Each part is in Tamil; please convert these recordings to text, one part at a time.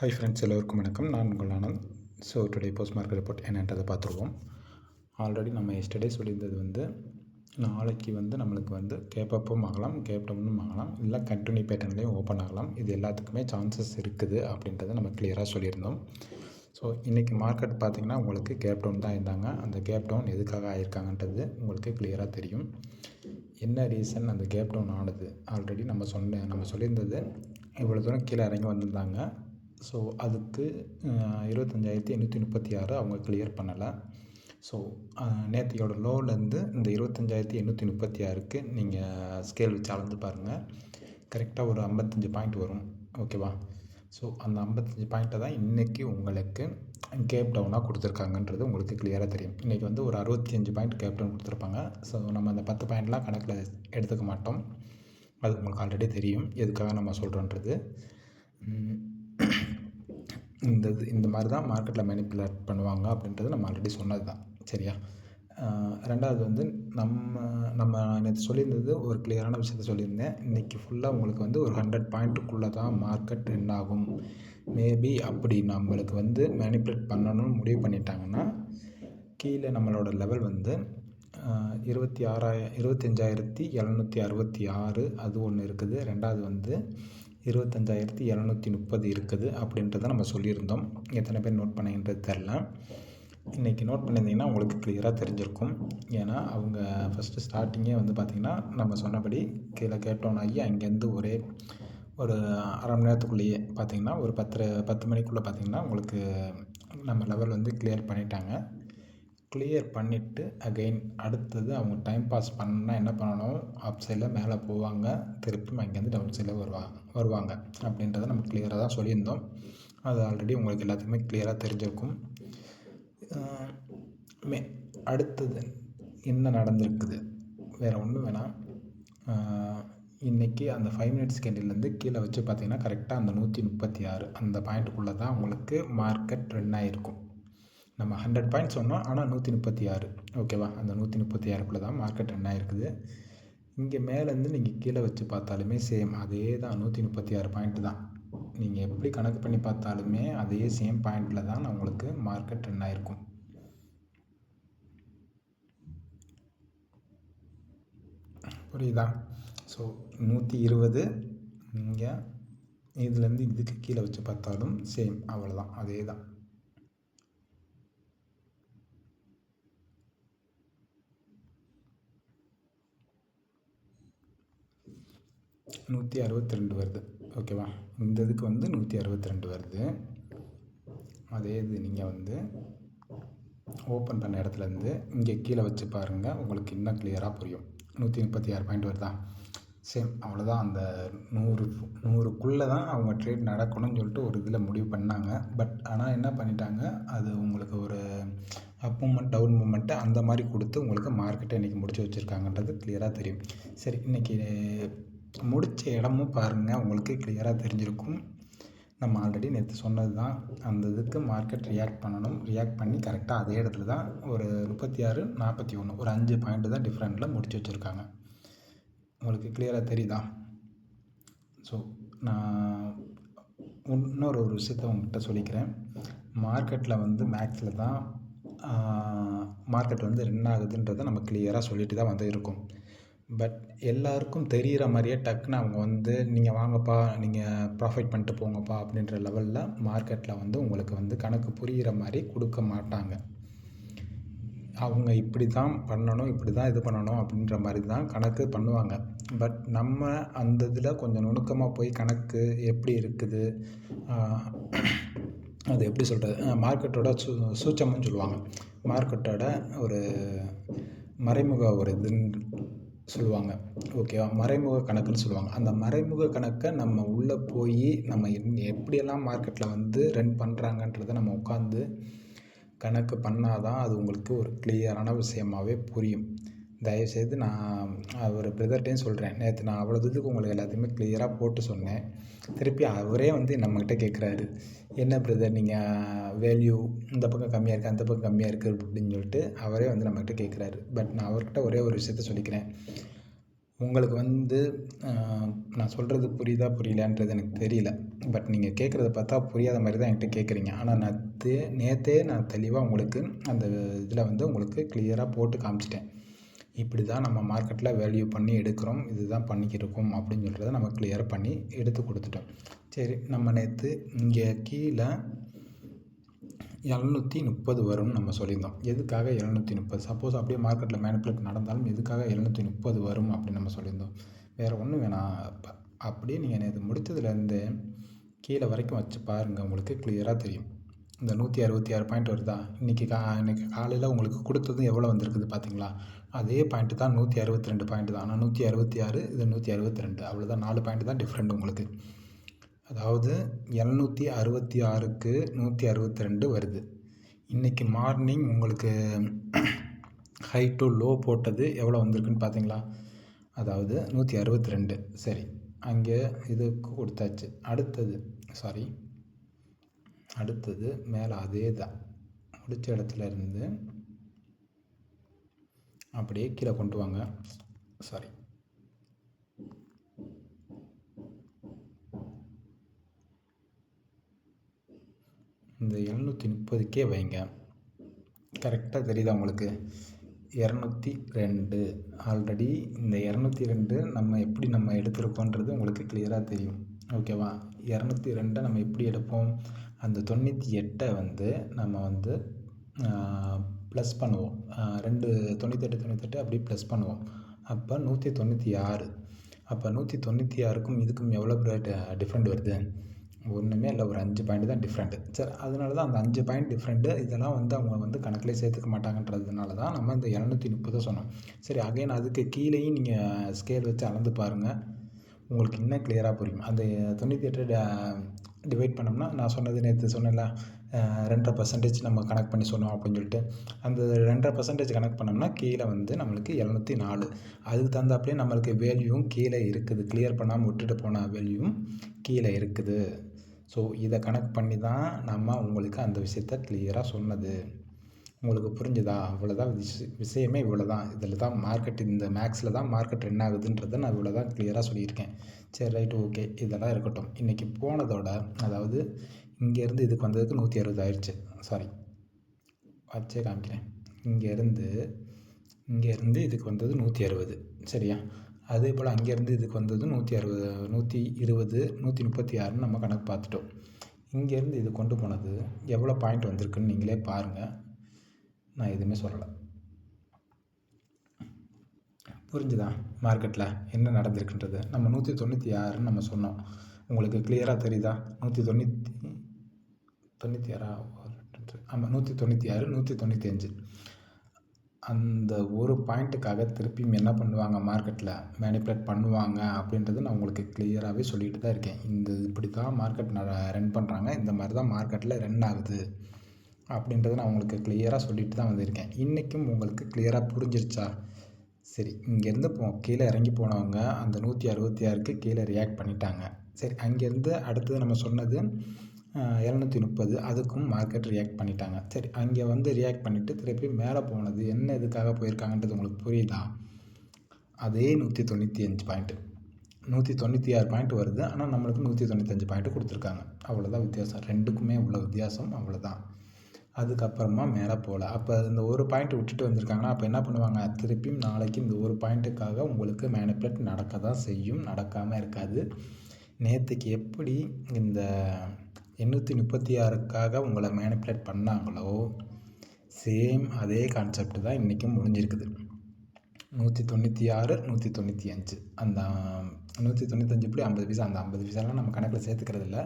ஹாய் ஃப்ரெண்ட்ஸ் எல்லோருக்கும் வணக்கம். நான் உங்கள் Anand. So today post market report என்னன்றதை பார்த்துருவோம். ஆல்ரெடி நம்ம எஸ்டர்டே சொல்லியிருந்தது வந்து நாளைக்கு வந்து நம்மளுக்கு வந்து கேப்பப்பும் ஆகலாம் கேப்டவுனும் ஆகலாம் இல்லை கண்டினியூ பேட்டர்ன்லேயும் ஓப்பன் ஆகலாம். இது எல்லாத்துக்குமே சான்சஸ் இருக்குது அப்படின்றத நம்ம கிளியராக சொல்லியிருந்தோம். ஸோ இன்றைக்கி மார்க்கெட் பார்த்திங்கன்னா உங்களுக்கு கேப் டவுன் தான் இருந்தாங்க. அந்த கேப் டவுன் எதுக்காக ஆயிருக்காங்கன்றது உங்களுக்கு கிளியராக தெரியும். என்ன ரீசன் அந்த கேப் டவுன் ஆனது? ஆல்ரெடி நம்ம சொன்ன நம்ம சொல்லியிருந்தது இவ்வளோ தூரம் கீழே இறங்கி வந்திருந்தாங்க. ஸோ அதுக்கு இருபத்தஞ்சாயிரத்தி எண்ணூற்றி முப்பத்தி ஆறு அவங்க கிளியர் பண்ணலை. ஸோ நேற்றையோட லோலேருந்து இந்த இருபத்தஞ்சாயிரத்தி எண்ணூற்றி முப்பத்தி ஆறுக்கு நீங்கள் ஸ்கேல் வச்சு அளந்து பாருங்கள் கரெக்டாக ஒரு ஐம்பத்தஞ்சு பாயிண்ட் வரும். ஓகேவா ஸோ அந்த ஐம்பத்தஞ்சு பாயிண்ட்டை தான் இன்றைக்கி உங்களுக்கு கேப் டவுனாக கொடுத்துருக்காங்கன்றது உங்களுக்கு கிளியராக தெரியும். இன்றைக்கி வந்து ஒரு அறுபத்தி அஞ்சு பாயிண்ட் கேப் டவுன் கொடுத்துருப்பாங்க. ஸோ நம்ம அந்த பத்து பாயிண்ட்லாம் கணக்கில் எடுத்துக்க மாட்டோம். அது உங்களுக்கு ஆல்ரெடி தெரியும். எதுக்காக நம்ம சொல்கிறோன்றது இந்த இது இந்த மாதிரி தான் மார்க்கெட்டில் மேனிப்புலேட் பண்ணுவாங்க அப்படின்றது நம்ம ஆல்ரெடி சொன்னது தான் சரியா ரெண்டாவது வந்து நம்ம நம்ம நேற்று சொல்லியிருந்தது ஒரு கிளியரான விஷயத்த சொல்லியிருந்தேன். இன்றைக்கி ஃபுல்லாக உங்களுக்கு வந்து ஒரு ஹண்ட்ரட் பாயிண்ட்டுக்குள்ளே தான் மார்க்கெட் ரன் ஆகும். மேபி அப்படி நம்மளுக்கு வந்து மேனிப்புலேட் பண்ணணும்னு முடிவு பண்ணிட்டாங்கன்னா கீழே நம்மளோட லெவல் வந்து இருபத்தி ஆறாய இருபத்தஞ்சாயிரத்தி எழுநூற்றி அறுபத்தி ஆறு அது ஒன்று இருக்குது. ரெண்டாவது வந்து இருபத்தஞ்சாயிரத்தி எழுநூற்றி முப்பது இருக்குது அப்படின்றத நம்ம சொல்லியிருந்தோம். எத்தனை பேர் நோட் பண்ணிங்கன்றது தெரில இன்றைக்கி நோட் பண்ணியிருந்தீங்கன்னா உங்களுக்கு கிளியராக தெரிஞ்சிருக்கும். ஏன்னா அவங்க ஃபஸ்ட்டு ஸ்டார்டிங்கே வந்து பார்த்திங்கன்னா நம்ம சொன்னபடி கீழே கேட்டோன் ஆகி அங்கேருந்து ஒரே ஒரு அரை மணி நேரத்துக்குள்ளேயே பார்த்திங்கன்னா ஒரு பத்து பத்து மணிக்குள்ளே பார்த்திங்கன்னா உங்களுக்கு நம்ம லெவல் வந்து கிளியர் பண்ணிட்டாங்க. கிளியர் பண்ணிவிட்டு அகெயின் அடுத்தது அவங்க டைம் பாஸ் பண்ணால் என்ன பண்ணணும்? அப் சைடில் மேலே போவாங்க. திருப்பி அங்கேருந்து டவுன் சைடில் வருவாங்க வருவாங்க. அப்படின்றத நம்ம கிளியராக தான் சொல்லியிருந்தோம். அது ஆல்ரெடி உங்களுக்கு எல்லாத்துக்குமே கிளியராக தெரிஞ்சிருக்கும். மே அடுத்தது என்ன நடந்திருக்குது? வேறு ஒன்றும் வேணாம். இன்றைக்கி அந்த ஃபைவ் மினிட்ஸ் கேண்டிலேருந்து கீழே வச்சு பார்த்திங்கன்னா கரெக்டாக அந்த நூற்றி முப்பத்தி ஆறு அந்த பாயிண்ட்டுக்குள்ளே தான் உங்களுக்கு மார்க்கெட் ரன் ஆகிருக்கும் நம்ம ஹண்ட்ரட் பாயிண்ட் சொன்னோம் ஆனால் நூற்றி முப்பத்தி ஆறு ஓகேவா அந்த நூற்றி முப்பத்தி ஆறுக்குள்ளே தான் மார்க்கெட் என்ன இருக்குது இங்கே மேலேருந்து நீங்கள் கீழே வச்சு பார்த்தாலுமே சேம் அதே தான் நூற்றி முப்பத்தி ஆறு பாயிண்ட் தான். நீங்கள் எப்படி கணக்கு பண்ணி பார்த்தாலுமே அதே சேம் பாயிண்டில் தான் உங்களுக்கு மார்க்கெட் ரன் ஆகிருக்கும் புரியுதா? ஸோ நூற்றி இருபது இங்கே இதுலேருந்து இதுக்கு கீழே வச்சு பார்த்தாலும் சேம் அவ்வளோதான் அதே தான். நூற்றி அறுபத்தி ரெண்டு வருது ஓகேவா இந்த இதுக்கு வந்து நூற்றி அறுபத்தி ரெண்டு வருது. அதே இது நீங்கள் வந்து ஓப்பன் பண்ண இடத்துலேருந்து இங்கே கீழே வச்சு பாருங்கள் உங்களுக்கு இன்னும் கிளியராக புரியும். நூற்றி முப்பத்தி ஆறு பாயிண்ட் வருதா? சேம் அவ்வளோதான் அந்த நூறு நூறுக்குள்ளே தான் அவங்க ட்ரேட் நடக்கணும்னு சொல்லிட்டு ஒரு இதில் முடிவு பண்ணாங்க. பட் ஆனால் என்ன பண்ணிட்டாங்க? அது உங்களுக்கு ஒரு அப் மூமெண்ட் டவுன் மூமெண்ட்டு அந்த மாதிரி கொடுத்து உங்களுக்கு மார்க்கெட்டை இன்றைக்கி முடிச்சு வச்சுருக்காங்கன்றது கிளியராக தெரியும். சரி இன்றைக்கி முடித்த இடமும் பாருங்கள் உங்களுக்கு கிளியராக தெரிஞ்சிருக்கும். நம்ம ஆல்ரெடி நேற்று சொன்னது தான் அந்த இதுக்கு மார்க்கெட் ரியாக்ட் பண்ணணும். ரியாக்ட் பண்ணி கரெக்டாக அதே இடத்துல தான் ஒரு முப்பத்தி ஆறு நாற்பத்தி ஒன்று ஒரு அஞ்சு பாயிண்ட்டு தான் டிஃப்ரெண்ட்டில் முடிச்சு வச்சுருக்காங்க. உங்களுக்கு கிளியராக தெரியுதா? ஸோ நான் இன்னொரு ஒரு விஷயத்த உங்கள்கிட்ட சொல்லிக்கிறேன். மார்க்கெட்டில் வந்து மேக்ஸில் தான் மார்க்கெட் வந்து ரன் ஆகுதுன்றதை நம்ம கிளியராக சொல்லிட்டு தான் வந்து இருக்கும் பட் எல்லாருக்கும் தெரிகிற மாதிரியே டக்குன்னு அவங்க வந்து நீங்கள் வாங்கப்பா நீங்கள் ப்ராஃபிட் பண்ணிட்டு போங்கப்பா அப்படின்ற லெவலில் மார்க்கெட்டில் வந்து உங்களுக்கு வந்து கணக்கு புரிகிற மாதிரி கொடுக்க மாட்டாங்க. அவங்க இப்படி தான் பண்ணணும் இப்படி தான் இது பண்ணணும் அப்படின்ற மாதிரி தான் கணக்கு பண்ணுவாங்க. பட் நம்ம அந்த இதில் கொஞ்சம் நுணுக்கமாக போய் கணக்கு எப்படி இருக்குது அது எப்படி சொல்கிறது மார்க்கெட்டோட சூ சூச்சம்னு சொல்லுவாங்க. மார்க்கெட்டோட ஒரு மறைமுக ஒரு இதுன்னு சொல்லுவாங்க. ஓகேவா மறைமுக கணக்குன்னு சொல்லுவாங்க. அந்த மறைமுக கணக்கை நம்ம உள்ளே போய் நம்ம எப்படியெல்லாம் மார்க்கெட்டில் வந்து ரன் பண்ணுறாங்கன்றத நம்ம உட்காந்து கணக்கு பண்ணால் தான் அது உங்களுக்கு ஒரு கிளியரான விஷயமாகவே புரியும். தயவுசெய்து நான் அவர் பிரதர்கிட்டையும் சொல்கிறேன் நேற்று நான் அவ்வளோ தூரத்துக்கு உங்களுக்கு எல்லாத்தையுமே கிளியராக போட்டு சொன்னேன். திருப்பி அவரே வந்து நம்மக்கிட்ட கேட்குறாரு என்ன பிரதர் நீங்கள் வேல்யூ இந்த பக்கம் கம்மியாக இருக்குது அந்த பக்கம் கம்மியாக இருக்குது அப்படின்னு சொல்லிட்டு அவரே வந்து நம்மக்கிட்ட கேட்குறாரு பட் நான் அவர்கிட்ட ஒரே ஒரு விஷயத்த சொல்லிக்கிறேன். உங்களுக்கு வந்து நான் சொல்கிறது புரியுதா புரியலான்றது எனக்கு தெரியல. பட் நீங்கள் கேட்குறத பார்த்தா புரியாத மாதிரி தான் என்கிட்ட கேட்குறீங்க ஆனால் நான் தே நேற்றே நான் தெளிவாக உங்களுக்கு அந்த இதில் வந்து உங்களுக்கு கிளியராக போட்டு காமிச்சிட்டேன். இப்படி தான் நம்ம மார்க்கெட்டில் வேல்யூ பண்ணி எடுக்கிறோம். இது தான் பண்ணிக்கிருக்கோம் அப்படின்னு சொல்கிறத நம்ம கிளியர் பண்ணி எடுத்து கொடுத்துட்டோம். சரி நம்ம நேற்று இங்கே கீழே எழுநூற்றி முப்பது வரும்னு நம்ம சொல்லியிருந்தோம். எதுக்காக எழுநூற்றி முப்பது? சப்போஸ் அப்படியே மார்க்கெட்டில் மேனிப்புலேட் நடந்தாலும் எதுக்காக எழுநூற்றி முப்பது வரும் அப்படின்னு நம்ம சொல்லியிருந்தோம். வேறு ஒன்றும் வேணாம். அப்படியே நீங்கள் நேற்று முடித்ததுலேருந்து கீழே வரைக்கும் வச்சு பாருங்கள் உங்களுக்கு கிளியராக தெரியும். இந்த நூற்றி அறுபத்தி ஆறு பாயிண்ட் வருதா? இன்றைக்கி கா இன்றைக்கி காலையில் உங்களுக்கு கொடுத்ததும் எவ்வளோ வந்திருக்குது பார்த்தீங்களா அதே பாயிண்ட்டு தான் நூற்றி அறுபத்தி ரெண்டு பாயிண்ட் தான். ஆனால் நூற்றி அறுபத்தி ஆறு இது நூற்றி அறுபத்தி ரெண்டு. அவ்வளோதான் நாலு பாயிண்ட் தான் டிஃப்ரெண்ட் உங்களுக்கு. அதாவது எழுநூற்றி அறுபத்தி ஆறுக்கு நூற்றி அறுபத்தி ரெண்டு வருது. இன்றைக்கி மார்னிங் உங்களுக்கு ஹை டு லோ போட்டது எவ்வளோ வந்திருக்குன்னு பார்த்தீங்களா அதாவது நூற்றி அறுபத்தி ரெண்டு. சரி. அங்கே இதுக்கு கொடுத்தாச்சு. அடுத்தது சாரி அடுத்தது மேலே அதே தான் முடித்த இடத்துல இருந்து அப்படியே கீழே கொண்டு வாங்க. சாரி இந்த எழுநூற்றி முப்பதுக்கே வைங்க. கரெக்டாக தெரியுதா உங்களுக்கு? இரநூத்தி ரெண்டு. ஆல்ரெடி இந்த இரநூத்தி ரெண்டு நம்ம எப்படி நம்ம எடுத்திருக்கோன்றது உங்களுக்கு கிளியராக தெரியும். ஓகேவா இரநூத்தி ரெண்டை நம்ம எப்படி எடுப்போம்? அந்த தொண்ணூற்றி எட்டை வந்து நம்ம வந்து ப்ளஸ் பண்ணுவோம். ரெண்டு தொண்ணூத்தெட்டு தொண்ணூத்தெட்டு அப்படியே ப்ளஸ் பண்ணுவோம். அப்போ நூற்றி தொண்ணூற்றி ஆறு அப்போ நூற்றி தொண்ணூற்றி ஆறுக்கும் இதுக்கும் எவ்வளோ டிஃப்ரெண்ட் வருது? ஒன்றுமே இல்லை ஒரு அஞ்சு பாயிண்ட் தான் டிஃப்ரெண்ட்டு சரி அதனால தான் அந்த அஞ்சு பாயிண்ட் டிஃப்ரெண்ட்டு இதெல்லாம் வந்து அவங்க வந்து கணக்கில் சேர்த்துக்க மாட்டாங்கன்றதுனால தான் நம்ம இந்த இரநூத்தி முப்பதை சொன்னோம். சரி அகைன் அதுக்கு கீழேயும் நீங்கள் ஸ்கேல் வச்சு அளந்து பாருங்கள் உங்களுக்கு இன்னும் கிளியராக புரியும். அந்த தொண்ணூற்றி எட்டு டிவைட் பண்ணோம்னா நான் சொன்னது நேற்று சொன்னேன்ல ரெண்டரை பர்சன்டேஜ் நம்ம கனெக்ட் பண்ணி சொன்னோம் அப்படின்னு சொல்லிட்டு. அந்த ரெண்டரை பர்சன்டேஜ் கனெக்ட் பண்ணோம்னா கீழே வந்து நம்மளுக்கு எழுநூற்றி நாலு. அதுக்கு தகுந்தாப்புலேயே நம்மளுக்கு வேல்யூவும் கீழே இருக்குது. கிளியர் பண்ணாமல் விட்டுட்டு போன வேல்யூவும் கீழே இருக்குது. ஸோ இதை கணக்கு பண்ணி தான் நம்ம உங்களுக்கு அந்த விஷயத்த கிளியராக சொன்னது. உங்களுக்கு புரிஞ்சுதா? அவ்வளோதான் விஷ விஷயமே இவ்வளோ தான் இதில் தான் மார்க்கெட் இந்த மேக்ஸில் தான் மார்க்கெட் என்ன ஆகுதுன்றதை நான் இவ்வளோ தான் கிளியராக சொல்லியிருக்கேன். சரி ரைட்டு ஓகே இதெல்லாம் இருக்கட்டும். இன்றைக்கி போனதோட அதாவது இங்கேருந்து இதுக்கு வந்ததுக்கு நூற்றி அறுபது ஆயிடுச்சு. சாரி வச்சே காமிக்கிறேன். இங்கேருந்து இங்கேருந்து இதுக்கு வந்தது நூற்றி அறுபது சரியா? அதே போல் அங்கேருந்து இதுக்கு வந்தது நூற்றி அறுபது நூற்றி இருபது நூற்றி முப்பத்தி ஆறுன்னு நம்ம கணக்கு பார்த்துட்டோம். இங்கேருந்து இது கொண்டு போனது எவ்வளோ பாயிண்ட் வந்திருக்குன்னு நீங்களே பாருங்கள் நான் எதுவுமே சொல்லலை. புரிஞ்சுதா? மார்க்கெட்டில் என்ன நடந்திருக்குன்றது? நம்ம நூற்றி தொண்ணூற்றி ஆறுன்னு நம்ம சொன்னோம். உங்களுக்கு கிளியராக தெரியுதா? நூற்றி தொண்ணூற்றி தொண்ணூற்றி ஆறா ஆமாம் நூற்றி தொண்ணூற்றி ஆறு நூற்றி தொண்ணூற்றி அஞ்சு அந்த ஒரு பாயிண்ட்டுக்காக திருப்பியும் என்ன பண்ணுவாங்க மார்க்கெட்டில் மேனிப்புலேட் பண்ணுவாங்க அப்படின்றது நான் உங்களுக்கு கிளியராகவே சொல்லிட்டு தான் இருக்கேன். இந்த இப்படி தான் மார்க்கெட் ரன் பண்ணுறாங்க இந்த மாதிரி தான் மார்க்கெட்டில் ரன் ஆகுது அப்படின்றத நான் உங்களுக்கு கிளியராக சொல்லிட்டு தான் வந்திருக்கேன். இன்றைக்கும் உங்களுக்கு கிளியராக புரிஞ்சிருச்சா? சரி இங்கேருந்து போ கீழே இறங்கி போனவங்க அந்த நூற்றி அறுபத்தி ஆறுக்கு கீழே ரியாக்ட் பண்ணிட்டாங்க. சரி அங்கேருந்து அடுத்தது நம்ம சொன்னது எழுநூற்றி முப்பது அதுக்கும் மார்க்கெட் ரியாக்ட் பண்ணிட்டாங்க. சரி அங்கே வந்து ரியாக்ட் பண்ணிவிட்டு திருப்பி மேலே போனது என்ன இதுக்காக போயிருக்காங்கன்றது உங்களுக்கு புரியுதா? அதே நூற்றி தொண்ணூற்றி அஞ்சு பாயிண்ட்டு நூற்றி தொண்ணூற்றி ஆறு பாயிண்ட் வருது ஆனால் நம்மளுக்கு நூற்றி தொண்ணூத்தஞ்சு பாயிண்ட்டு கொடுத்துருக்காங்க. அவ்வளோதான் வித்தியாசம். ரெண்டுக்குமே உள்ள வித்தியாசம் அவ்வளோதான் அதுக்கப்புறமா மேலே போகல. அப்போ இந்த ஒரு பாயிண்ட் விட்டுட்டு வந்திருக்காங்கன்னா அப்போ என்ன பண்ணுவாங்க? திருப்பியும் நாளைக்கு இந்த ஒரு பாயிண்ட்டுக்காக உங்களுக்கு மேனிப்புலேட் நடக்க தான் செய்யும். நடக்காமல் இருக்காது. நேற்றுக்கு எப்படி இந்த எண்ணூற்றி முப்பத்தி ஆறுக்காக உங்களை மேனிப்புலேட் பண்ணாங்களோ சேம் அதே கான்செப்ட் தான் இன்றைக்கும் முடிஞ்சிருக்குது. நூற்றி தொண்ணூற்றி ஆறு நூற்றி தொண்ணூற்றி அஞ்சு. அந்த நூற்றி தொண்ணூத்தஞ்சு இப்படி ஐம்பது பைசா அந்த ஐம்பது பைசாலாம் நம்ம கணக்கில் சேர்த்துக்கிறது இல்லை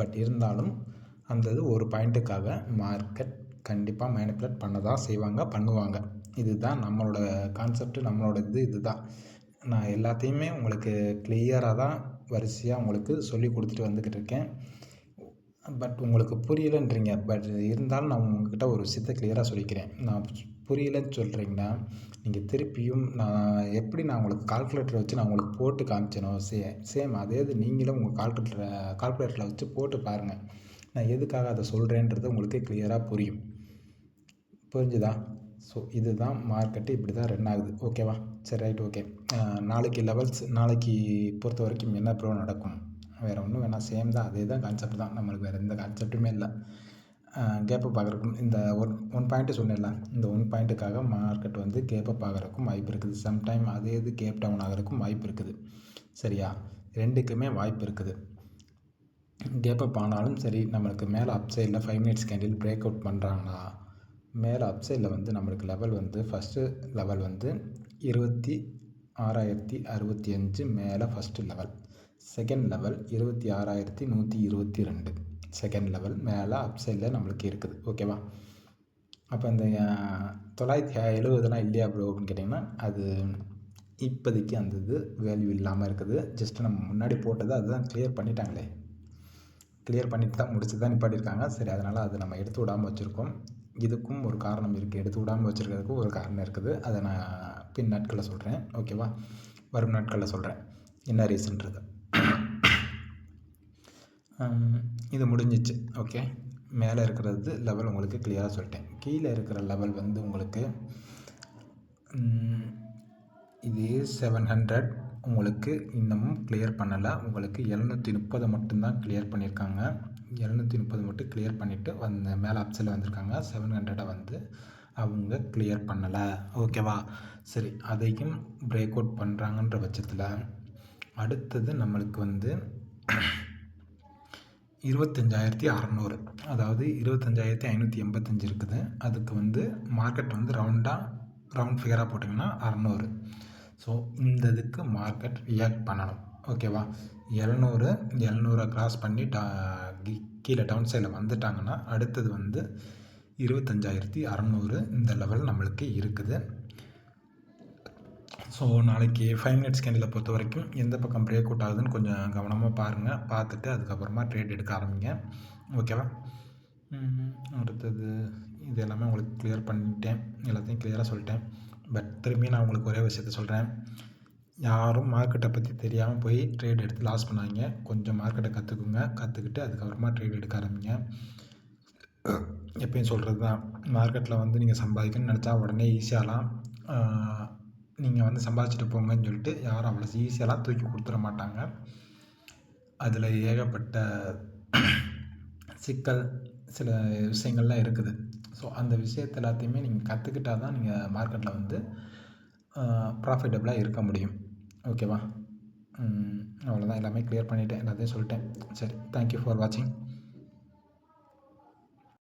பட் இருந்தாலும் அந்த இது ஒரு பாயிண்ட்டுக்காக மார்க்கெட் கண்டிப்பாக மேனிப்புலேட் பண்ண தான் செய்வாங்க பண்ணுவாங்க. இதுதான் நம்மளோட கான்செப்ட் நம்மளோட இது இதுதான். நான் எல்லாத்தையுமே உங்களுக்கு கிளியராக தான் வரிசையாக உங்களுக்கு சொல்லி கொடுத்துட்டு வந்துக்கிட்டு இருக்கேன். பட் உங்களுக்கு புரியலைன்றீங்க. பட் இருந்தாலும் நான் உங்ககிட்ட ஒரு விஷயத்தை கிளியராக சொல்லிக்கிறேன். நான் புரியலைன்னு சொல்கிறீங்கன்னா நீங்கள் திருப்பியும் நான் எப்படி நான் உங்களுக்கு கால்குலேட்டரை வச்சு நான் உங்களுக்கு போட்டு காமிச்சேனோ சே சேம் அதே இது நீங்களும் உங்கள் கால்குலேட்டரை கால்குலேட்டரில் வச்சு போட்டு பாருங்கள் நான் எதுக்காக அதை சொல்கிறேன்றது உங்களுக்கு கிளியராக புரியும். புரிஞ்சுதா? ஸோ இதுதான் மார்க்கெட்டு இப்படி தான் ரன் ஆகுது ஓகேவா சரி ரைட் ஓகே நாளைக்கு லெவல்ஸ் நாளைக்கு பொறுத்த வரைக்கும் என்ன ப்ரோ நடக்கும்? வேறு ஒன்றும் வேணாம். சேம் தான். அதே தான் கான்செப்ட் தான். நம்மளுக்கு வேறு எந்த கான்செப்ட்டுமே இல்லை. கேப்பை பார்க்குறக்கும் இந்த ஒன் ஒன் பாயிண்ட்டு சொன்னிடலாம் இந்த ஒன் பாயிண்ட்டுக்காக மார்க்கெட் வந்து கேப்பை பார்க்குறக்கும் வாய்ப்பு இருக்குது. சம்டைம் அதே இது கேப் டவுன் ஆகிறதுக்கும் வாய்ப்பு இருக்குது. சரியா? ரெண்டுக்குமே வாய்ப்பு இருக்குது. கேப்பப் ஆனாலும் சரி நம்மளுக்கு மேலே அப் சைடில் five minutes candle break out பண்ணுறாங்கன்னா மேலே அப் சைடில் வந்து நம்மளுக்கு லெவல் வந்து ஃபஸ்ட்டு லெவல் வந்து இருபத்தி ஆறாயிரத்தி அறுபத்தி அஞ்சு மேலே ஃபஸ்ட்டு லெவல் செகண்ட் லெவல் இருபத்தி ஆறாயிரத்தி நூற்றி இருபத்தி ரெண்டு. செகண்ட் லெவல் மேலே அப் சைடில் நம்மளுக்கு இருக்குது. ஓகேவா அப்போ இந்த தொள்ளாயிரத்தி எழுபதுலாம் இல்லையா ப்ரோ அப்படின்னு கேட்டிங்கன்னா அது இப்போதைக்கு அந்த இது வேல்யூ இல்லாமல் இருக்குது. ஜஸ்ட் நம்ம முன்னாடி போட்டது அதுதான் கிளியர் பண்ணிட்டாங்களே. கிளியர் பண்ணிட்டு தான் முடிச்சு தான் நிப்பாட்டியிருக்காங்க. சரி அதனால் அதை நம்ம எடுத்து விடாமல் வச்சுருக்கோம். இதுக்கும் ஒரு காரணம் இருக்குது எடுத்து விடாமல் வச்சுருக்கிறதுக்கும் ஒரு காரணம் இருக்குது. அதை நான் பின் நாட்களில் சொல்கிறேன் ஓகேவா வரும் நாட்களில் சொல்கிறேன் என்ன ரீசன்றது இது முடிஞ்சிச்சு. ஓகே மேலே இருக்கிறது லெவல் உங்களுக்கு கிளியராக சொல்லிட்டேன். கீழே இருக்கிற லெவல் வந்து உங்களுக்கு இது செவன் ஹண்ட்ரட் உங்களுக்கு இன்னமும் கிளியர் பண்ணலை. உங்களுக்கு எழுநூற்றி முப்பது மட்டும்தான் கிளியர் பண்ணியிருக்காங்க எழுநூற்றி முப்பது மட்டும் கிளியர் பண்ணிவிட்டு வந்த மேலே அப்சில் வந்திருக்காங்க. செவன் ஹண்ட்ரடை வந்து அவங்க கிளியர் பண்ணலை. ஓகேவா சரி அதையும் பிரேக் அவுட் பண்ணுறாங்கன்ற பட்சத்தில் அடுத்தது நம்மளுக்கு வந்து இருபத்தஞ்சாயிரத்தி அறநூறு. அதாவது இருபத்தஞ்சாயிரத்தி ஐநூற்றி எண்பத்தஞ்சு இருக்குது. அதுக்கு வந்து மார்க்கெட் வந்து ரவுண்டாக ரவுண்ட் ஃபிகராக போட்டிங்கன்னா அறநூறு. ஸோ இந்த இதுக்கு மார்க்கெட் ரியாக்ட் பண்ணணும். ஓகேவா எழுநூறு எழுநூறை க்ராஸ் பண்ணி டா கீழே டவுன் சைடில் வந்துட்டாங்கன்னா அடுத்தது வந்து இருபத்தஞ்சாயிரத்தி அறநூறு இந்த லெவல் நம்மளுக்கு இருக்குது. ஸோ நாளைக்கு ஃபைவ் மினிட்ஸ் கேண்டில் பொறுத்த வரைக்கும் எந்த பக்கம் பிரேக் அவுட் ஆகுதுன்னு கொஞ்சம் கவனமாக பாருங்கள் பார்த்துட்டு அதுக்கப்புறமா ட்ரேட் எடுக்க ஆரம்பிங்க. ஓகேவா அடுத்தது இது எல்லாமே உங்களுக்கு கிளியர் பண்ணிட்டேன். எல்லாத்தையும் கிளியராக சொல்லிட்டேன். பட் திரும்பி நான் உங்களுக்கு ஒரே விஷயத்த சொல்கிறேன் யாரும் மார்க்கெட்டை பற்றி தெரியாமல் போய் ட்ரேட் எடுத்து லாஸ் பண்ணாங்க கொஞ்சம் மார்க்கெட்டை கற்றுக்குங்க கற்றுக்கிட்டு அதுக்கப்புறமா ட்ரேட் எடுக்க ஆரம்பிங்க. எப்பயும் சொல்கிறது தான் மார்க்கெட்டில் வந்து நீங்கள் சம்பாதிக்கணும்னு நினச்சா உடனே ஈஸியாகலாம் நீங்கள் வந்து சம்பாதிச்சிட்டு போங்கன்னு சொல்லிட்டு யாரும் அவ்வளோ ஈஸியாலாம் தூக்கி கொடுத்துட மாட்டாங்க. அதில் ஏகப்பட்ட சிக்கல் சில விஷயங்கள்லாம் இருக்குது. ஸோ அந்த விஷயத்த எல்லாத்தையுமே நீங்கள் கற்றுக்கிட்டா தான் நீங்கள் மார்க்கெட்டில் வந்து ப்ராஃபிட்டபிளாக இருக்க முடியும். ஓகேவா அவ்வளோதான் எல்லாமே க்ளியர் பண்ணிவிட்டேன் எல்லாத்தையும் சொல்லிட்டேன். சரி தேங்க்யூ ஃபார் வாட்சிங்